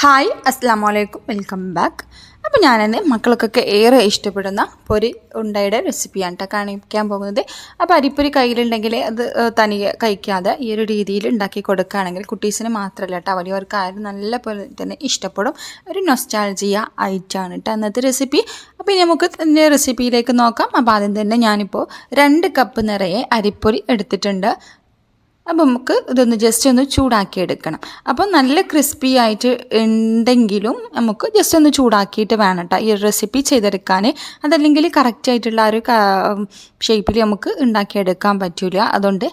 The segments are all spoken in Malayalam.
ഹായ് അസ്സാം വലൈക്കും വെൽക്കം ബാക്ക്. അപ്പോൾ ഞാനെന്നെ മക്കൾക്കൊക്കെ ഏറെ ഇഷ്ടപ്പെടുന്ന പൊരി ഉണ്ടയുടെ റെസിപ്പിയാണ് കേട്ടോ കാണിക്കാൻ പോകുന്നത്. അപ്പോൾ അരിപ്പൊരി കയ്യിലുണ്ടെങ്കിൽ അത് തനിയെ കഴിക്കാതെ ഈ ഒരു രീതിയിൽ ഉണ്ടാക്കി കൊടുക്കുകയാണെങ്കിൽ കുട്ടീസിന് മാത്രമല്ല കേട്ടോ വലിയവർക്ക് ആരും നല്ല പോലെ തന്നെ ഇഷ്ടപ്പെടും. ഒരു നൊസ്റ്റാൾജിയ ഐറ്റമാണ് കേട്ടോ അന്നത്തെ റെസിപ്പി അപ്പോൾ നമുക്ക് റെസിപ്പിയിലേക്ക് നോക്കാം. അപ്പോൾ ആദ്യം തന്നെ ഞാനിപ്പോൾ രണ്ട് കപ്പ് നിറയെ അരിപ്പൊരി എടുത്തിട്ടുണ്ട്. അപ്പം നമുക്ക് ഇതൊന്ന് ജസ്റ്റ് ഒന്ന് ചൂടാക്കി എടുക്കണം അപ്പോൾ നല്ല ക്രിസ്പി ആയിട്ട് ഉണ്ടെങ്കിലും നമുക്ക് ജസ്റ്റ് ഒന്ന് ചൂടാക്കിയിട്ട് വേണം കേട്ടോ ഈ റെസിപ്പി ചെയ്തെടുക്കാൻ അതല്ലെങ്കിൽ കറക്റ്റ് ആയിട്ടുള്ള ഒരു ഷേപ്പിൽ നമുക്ക് ഉണ്ടാക്കിയെടുക്കാൻ പറ്റില്ല അതുകൊണ്ട്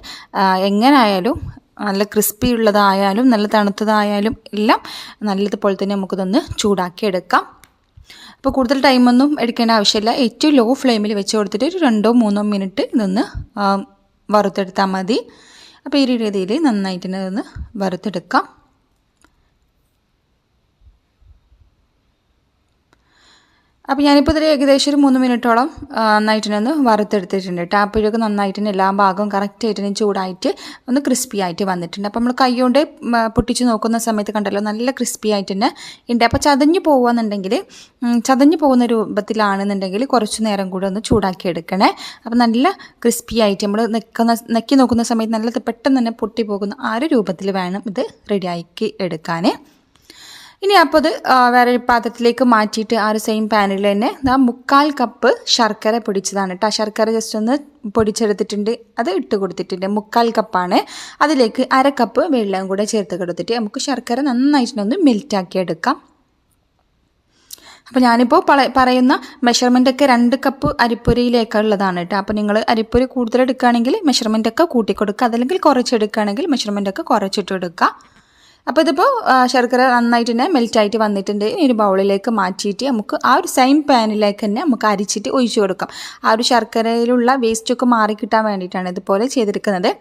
എങ്ങനായാലും നല്ല ക്രിസ്പി ഉള്ളതായാലും നല്ല തണുത്തതായാലും എല്ലാം നല്ലതുപോലെ തന്നെ നമുക്കിതൊന്ന് ചൂടാക്കിയെടുക്കാം. അപ്പോൾ കൂടുതൽ ടൈമൊന്നും എടുക്കേണ്ട ആവശ്യമില്ല. ഏറ്റവും ലോ ഫ്ലെയിമിൽ വെച്ച് കൊടുത്തിട്ട് ഒരു രണ്ടോ മൂന്നോ മിനിറ്റ് ഇതൊന്ന് വറുത്തെടുത്താൽ മതി. അപ്പോൾ ഈ രീതിയിൽ നന്നായിട്ട് തന്നെ ഒന്ന് വറുത്തെടുക്കാം. അപ്പോൾ ഞാനിപ്പോൾ ഇതിൽ ഏകദേശം ഒരു മൂന്ന് മിനിറ്റോളം നന്നായിട്ടിനൊന്ന് വറുത്തെടുത്തിട്ടുണ്ട്. കേട്ടോ അപ്പോഴൊക്കെ നന്നായിട്ട് തന്നെ എല്ലാ ഭാഗവും കറക്റ്റായിട്ട് തന്നെ ചൂടായിട്ട് ഒന്ന് ക്രിസ്പി ആയിട്ട് വന്നിട്ടുണ്ട്. അപ്പോൾ നമ്മൾ കൈ കൊണ്ട് പൊട്ടിച്ച് നോക്കുന്ന സമയത്ത് കണ്ടല്ലോ നല്ല ക്രിസ്പി ആയിട്ട് തന്നെ ഉണ്ട് അപ്പോൾ ചതഞ്ഞു പോകുകയെന്നുണ്ടെങ്കിൽ ചതഞ്ഞ് പോകുന്ന രൂപത്തിലാണെന്നുണ്ടെങ്കിൽ കുറച്ച് നേരം കൂടെ ഒന്ന് ചൂടാക്കി എടുക്കണേ. അപ്പോൾ നല്ല ക്രിസ്പി ആയിട്ട് നമ്മൾ നിൽക്കുന്ന നെക്കി നോക്കുന്ന സമയത്ത് നല്ല പെട്ടെന്ന് തന്നെ പൊട്ടി പോകുന്ന ആ ഒരു രൂപത്തിൽ വേണം ഇത് റെഡിയാക്കി എടുക്കാൻ ഇനി അപ്പോൾ അത് വേറെ ഒരു പാത്രത്തിലേക്ക് മാറ്റിയിട്ട് ആ ഒരു സെയിം പാനിൽ തന്നെ മുക്കാൽ കപ്പ് ശർക്കര പൊടിച്ചതാണ് കേട്ടോ ശർക്കര ജസ്റ്റ് ഒന്ന് പൊടിച്ചെടുത്തിട്ടുണ്ട്. അത് ഇട്ട് കൊടുത്തിട്ടുണ്ട്. മുക്കാൽ കപ്പാണ് അതിലേക്ക് അര കപ്പ് വെള്ളം കൂടെ ചേർത്ത് കൊടുത്തിട്ട് നമുക്ക് ശർക്കര നന്നായിട്ടൊന്ന് മെൽറ്റാക്കി എടുക്കാം. അപ്പോൾ ഞാനിപ്പോൾ പള പറയുന്ന മെഷർമെന്റ് ഒക്കെ രണ്ട് കപ്പ് അരിപ്പൊരിയിലേക്കുള്ളതാണ് കേട്ടോ അപ്പോൾ നിങ്ങൾ അരിപ്പൊരി കൂടുതൽ എടുക്കുകയാണെങ്കിൽ മെഷർമെന്റ് ഒക്കെ കൂട്ടി കൊടുക്കുക അതല്ലെങ്കിൽ കുറച്ചെടുക്കുകയാണെങ്കിൽ മെഷർമെന്റ് ഒക്കെ കുറച്ചിട്ട് എടുക്കുക. അപ്പോൾ ഇതിപ്പോൾ ശർക്കര നന്നായിട്ട് തന്നെ മെൽറ്റായിട്ട് വന്നിട്ടുണ്ട്. ഇനി ഒരു ബൗളിലേക്ക് മാറ്റിയിട്ട് നമുക്ക് ആ ഒരു സെയിം പാനിലേക്ക് തന്നെ നമുക്ക് അരിച്ചിട്ട് ഒഴിച്ചു കൊടുക്കാം. ആ ഒരു ശർക്കരയിലുള്ള വേസ്റ്റൊക്കെ മാറി കിട്ടാൻ വേണ്ടിയിട്ടാണ് ഇതുപോലെ ചെയ്തെടുക്കുന്നത്.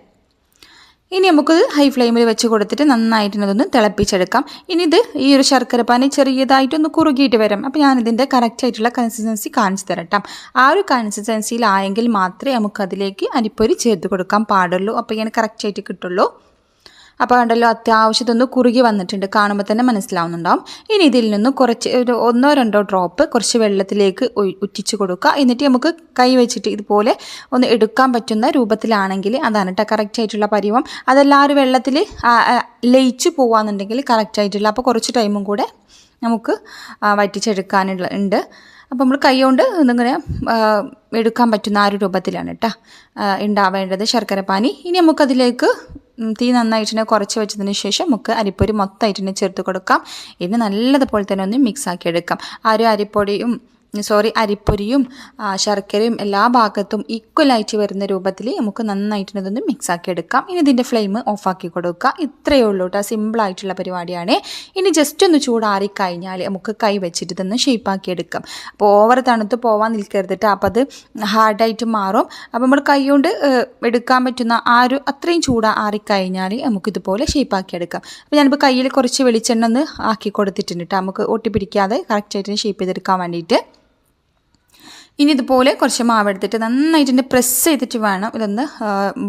ഇനി നമുക്കിത് ഹൈ ഫ്ലെയിമിൽ വെച്ച് കൊടുത്തിട്ട് നന്നായിട്ട് ഇതൊന്ന് തിളപ്പിച്ചെടുക്കാം. ഇനി ഇത് ഈ ഒരു ശർക്കര പാനി ചെറിയതായിട്ടൊന്ന് കുറുകിയിട്ട് വരും. അപ്പോൾ ഞാനിതിന്റെ കറക്റ്റായിട്ടുള്ള കൺസിസ്റ്റൻസി കാണിച്ചു തരട്ടാം. ആ ഒരു കൺസിസ്റ്റൻസിയിലായെങ്കിൽ മാത്രമേ നമുക്കതിലേക്ക് അരിപ്പൊരി ചേർത്ത് കൊടുക്കാൻ പാടുള്ളൂ. അപ്പോൾ ഇങ്ങനെ കറക്റ്റായിട്ട് കിട്ടുള്ളൂ. അപ്പോൾ കണ്ടല്ലോ അത്യാവശ്യത്തൊന്ന് കുറുകി വന്നിട്ടുണ്ട്. കാണുമ്പോൾ തന്നെ മനസ്സിലാവുന്നുണ്ടാവും. ഇനി ഇതിൽ നിന്ന് കുറച്ച് ഒരു ഒന്നോ രണ്ടോ ഡ്രോപ്പ് കുറച്ച് വെള്ളത്തിലേക്ക് ഉറ്റിച്ച് കൊടുക്കുക. എന്നിട്ട് നമുക്ക് കൈ വെച്ചിട്ട് ഇതുപോലെ ഒന്ന് എടുക്കാൻ പറ്റുന്ന രൂപത്തിലാണെങ്കിൽ അതാണ് കേട്ടോ കറക്റ്റ് ആയിട്ടുള്ള പരിവം. അതെല്ലാവരും വെള്ളത്തിൽ ലയിച്ച് പോവാന്നുണ്ടെങ്കിൽ കറക്റ്റ് ആയിട്ടുള്ള അപ്പോൾ കുറച്ച് ടൈമും കൂടെ നമുക്ക് വറ്റിച്ചെടുക്കാനുള്ള ഉണ്ട്. അപ്പോൾ നമ്മൾ കൈ കൊണ്ട് ഇതിങ്ങനെ എടുക്കാൻ പറ്റുന്ന ആ ഒരു രൂപത്തിലാണ് കേട്ടോ ഉണ്ടാവേണ്ടത് ശർക്കരപ്പാനി. ഇനി നമുക്കതിലേക്ക് തീ നന്നായിട്ട് കുറച്ച് വെച്ചതിന് ശേഷം നമുക്ക് അരിപ്പൊടി മൊത്തമായിട്ട് ചേർത്ത് കൊടുക്കാം. ഇത് നല്ലതുപോലെ തന്നെ ഒന്ന് മിക്സ് ആക്കി എടുക്കാം. ആ ഒരു അരിപ്പൊടിയും സോറി അരിപ്പൊരിയും ശർക്കരയും എല്ലാ ഭാഗത്തും ഈക്വലായിട്ട് വരുന്ന രൂപത്തിൽ നമുക്ക് നന്നായിട്ട് ഇതൊന്ന് മിക്സ് ആക്കി എടുക്കാം. ഇനി ഇതിന്റെ ഫ്ലെയിം ഓഫാക്കി കൊടുക്കുക. ഇത്രയേ ഉള്ളൂ കേട്ടോ സിമ്പിളായിട്ടുള്ള പരിപാടിയാണ്. ഇനി ജസ്റ്റ് ഒന്ന് ചൂടാറിക്കഴിഞ്ഞാൽ നമുക്ക് കൈ വെച്ചിട്ട് ഇതൊന്ന് ഷേപ്പാക്കി എടുക്കാം. അപ്പോൾ ഓവർ തണുത്ത് പോവാൻ കേട്ടോ അപ്പോൾ അത് ഹാർഡായിട്ട് മാറും. അപ്പോൾ നമ്മൾ കൈ കൊണ്ട് എടുക്കാൻ പറ്റുന്ന ആ ഒരു അത്രയും ചൂടാറിക്കഴിഞ്ഞാൽ നമുക്കിതുപോലെ ഷേപ്പാക്കി എടുക്കാം. അപ്പോൾ ഞാനിപ്പോൾ കയ്യിൽ കുറച്ച് വെളിച്ചെണ്ണ ഒന്ന് ആക്കി കൊടുത്തിട്ടുണ്ട് കേട്ടോ നമുക്ക് ഒട്ടിപ്പിടിക്കാതെ കറക്റ്റായിട്ട് ഷേപ്പ് ചെയ്തെടുക്കാൻ വേണ്ടിയിട്ട്. ഇനി ഇതുപോലെ കുറച്ച് മാവെടുത്തിട്ട് നന്നായിട്ട് തന്നെ പ്രസ് ചെയ്തിട്ട് വേണം ഇതൊന്ന്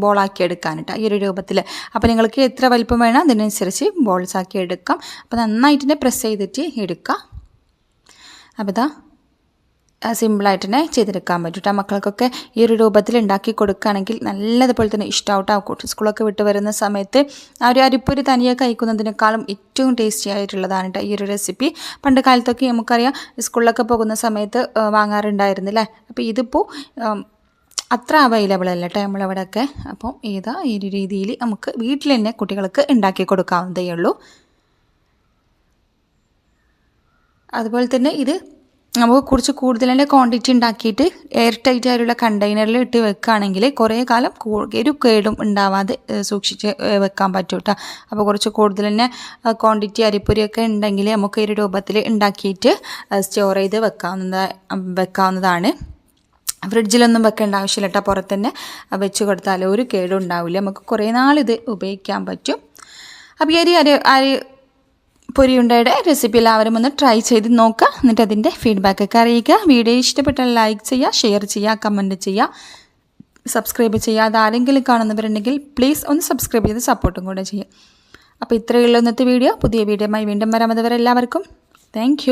ബോളാക്കി എടുക്കാനിട്ട് ഈ ഒരു രൂപത്തിൽ അപ്പോൾ നിങ്ങൾക്ക് എത്ര വലിപ്പം വേണം അതിനനുസരിച്ച് ബോൾസ് ആക്കി എടുക്കാം. അപ്പോൾ നന്നായിട്ട് പ്രസ് ചെയ്തിട്ട് എടുക്കാം. അപ്പോൾ ഇതാ സിമ്പിളായിട്ട് തന്നെ ചെയ്തെടുക്കാൻ പറ്റും കേട്ടോ മക്കൾക്കൊക്കെ ഈ ഒരു രൂപത്തിൽ ഉണ്ടാക്കി കൊടുക്കുകയാണെങ്കിൽ നല്ലതുപോലെ തന്നെ ഇഷ്ടമാവട്ടെ സ്കൂളൊക്കെ വിട്ട് വരുന്ന സമയത്ത് ആ ഒരു അരിപ്പൊരി തനിയെ കഴിക്കുന്നതിനേക്കാളും ഏറ്റവും ടേസ്റ്റി ആയിട്ടുള്ളതാണ് കേട്ടോ ഈ ഒരു റെസിപ്പി. പണ്ട് കാലത്തൊക്കെ നമുക്കറിയാം സ്കൂളിലൊക്കെ പോകുന്ന സമയത്ത് വാങ്ങാറുണ്ടായിരുന്നു വാങ്ങാറുണ്ടായിരുന്നില്ലേ? അപ്പോൾ ഇതിപ്പോൾ അത്ര അവൈലബിൾ അല്ല കേട്ടോ നമ്മളവിടെയൊക്കെ അപ്പം ഏതാ ഈ ഒരു രീതിയിൽ നമുക്ക് വീട്ടിൽ തന്നെ കുട്ടികൾക്ക് ഉണ്ടാക്കി കൊടുക്കാവുന്നതേ ഉള്ളൂ അതുപോലെ തന്നെ ഇത് നമുക്ക് കുറച്ച് കൂടുതലിന്റെ ക്വാണ്ടിറ്റി ഉണ്ടാക്കിയിട്ട് എയർ ടൈറ്റ് ആയിട്ടുള്ള കണ്ടെയ്നറിൽ ഇട്ട് വെക്കുകയാണെങ്കിൽ കുറേ കാലം ഒരു കേടും ഉണ്ടാവാതെ സൂക്ഷിച്ച് വെക്കാൻ പറ്റും കേട്ടോ അപ്പോൾ കുറച്ച് കൂടുതൽ തന്നെ ക്വാണ്ടിറ്റി അരിപ്പൊരിയൊക്കെ ഉണ്ടെങ്കിൽ നമുക്ക് ഈ ഒരു രൂപത്തിൽ ഉണ്ടാക്കിയിട്ട് സ്റ്റോർ ചെയ്ത് വെക്കാവുന്നതാ വെക്കാവുന്നതാണ്. ഫ്രിഡ്ജിലൊന്നും വെക്കേണ്ട ആവശ്യമില്ല കേട്ടോ പുറത്ത് തന്നെ വെച്ച് കൊടുത്താൽ ഒരു കേടും ഉണ്ടാവില്ല നമുക്ക് കുറേ നാളിത് ഉപയോഗിക്കാൻ പറ്റും. അപ്പോൾ ഈ അരി അരി പൊരിയുണ്ടയുടെ റെസിപ്പി എല്ലാവരും ഒന്ന് ട്രൈ ചെയ്ത് നോക്കുക എന്നിട്ട് അതിന്റെ ഫീഡ്ബാക്ക് ഒക്കെ അറിയിക്കുക. വീഡിയോ ഇഷ്ടപ്പെട്ടാൽ ലൈക്ക് ചെയ്യുക ഷെയർ ചെയ്യുക കമന്റ് ചെയ്യുക സബ്സ്ക്രൈബ് ചെയ്യുക. അതാരെങ്കിലും കാണുന്നവരുണ്ടെങ്കിൽ പ്ലീസ് ഒന്ന് സബ്സ്ക്രൈബ് ചെയ്ത് സപ്പോർട്ടും കൂടെ ചെയ്യുക. അപ്പോൾ ഇത്രയുള്ള ഇന്നത്തെ വീഡിയോ പുതിയ വീഡിയോമായി വീണ്ടും വരാമത് വരെ എല്ലാവർക്കും താങ്ക്